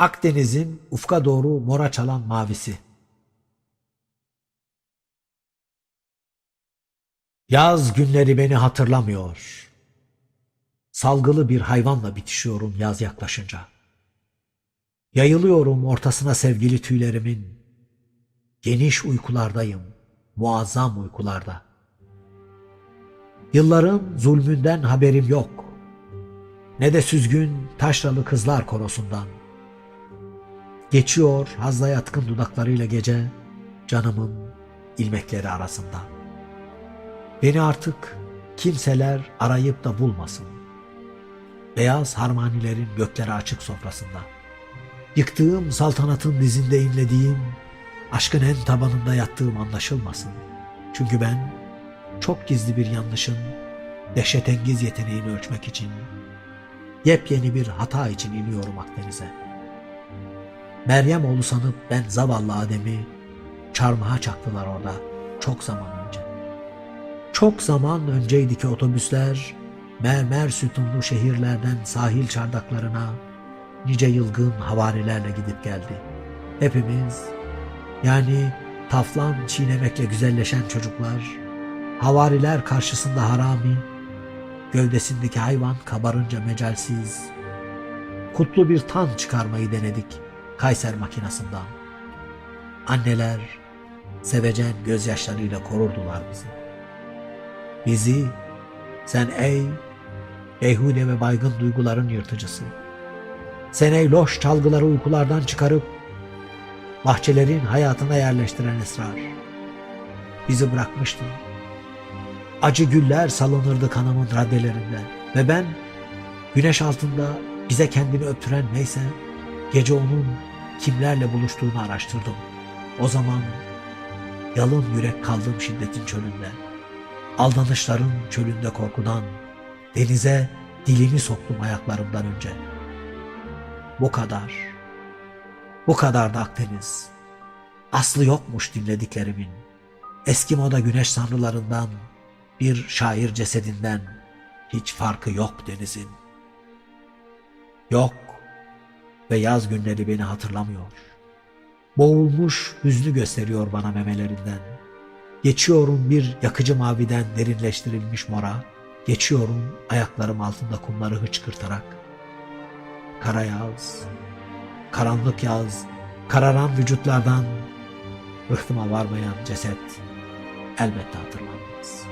Akdeniz'in ufka doğru mora çalan mavisi. Yaz günleri beni hatırlamıyor. Salgılı bir hayvanla bitişiyorum yaz yaklaşınca. Yayılıyorum ortasına sevgili tüylerimin. Geniş uykulardayım, muazzam uykularda. Yılların zulmünden haberim yok. Ne de süzgün taşralı kızlar korosundan. Geçiyor hazla yatkın dudaklarıyla gece canımın ilmekleri arasından. Beni artık kimseler arayıp da bulmasın. Beyaz harmanilerin gökleri açık sofrasında. Yıktığım saltanatın dizinde inlediğim, aşkın en tabanında yattığım anlaşılmasın. Çünkü ben çok gizli bir yanlışın dehşetengiz yeteneğini ölçmek için yepyeni bir hata için iniyorum Akdeniz'e. Meryem oğlu sanıp ben zavallı Adem'i çarmıha çaktılar orada çok zaman önce. Çok zaman önceydi ki otobüsler mermer sütunlu şehirlerden sahil çardaklarına nice yılgın havarilerle gidip geldi. Hepimiz yani taflan çiğnemekle güzelleşen çocuklar, havariler karşısında harami, gövdesindeki hayvan kabarınca mecalsiz, kutlu bir tan çıkarmayı denedik Kayser makinasından. Anneler sevecen gözyaşlarıyla korurdular bizi. Bizi sen ey beyhude ve baygın duyguların yırtıcısı. Sen ey loş çalgıları uykulardan çıkarıp bahçelerin hayatına yerleştiren esrar. Bizi bırakmıştın. Acı güller salınırdı kanımın raddelerinden ve ben güneş altında bize kendini öptüren neyse gece onun kimlerle buluştuğunu araştırdım. O zaman yalın yürek kaldım şiddetin çölünde. Aldanışların çölünde korkudan denize dilimi soktum ayaklarımdan önce. Bu kadar. Bu kadar da Akdeniz. Aslı yokmuş dinlediklerimin. Eski moda güneş sanrılarından, bir şair cesedinden hiç farkı yok denizin. Yok ve yaz günleri beni hatırlamıyor. Boğulmuş hüznü gösteriyor bana memelerinden. Geçiyorum bir yakıcı maviden derinleştirilmiş mora, geçiyorum ayaklarım altında kumları hıçkırtarak. Kara yaz, karanlık yaz, kararan vücutlardan rıhtıma varmayan ceset elbette hatırlanmaz.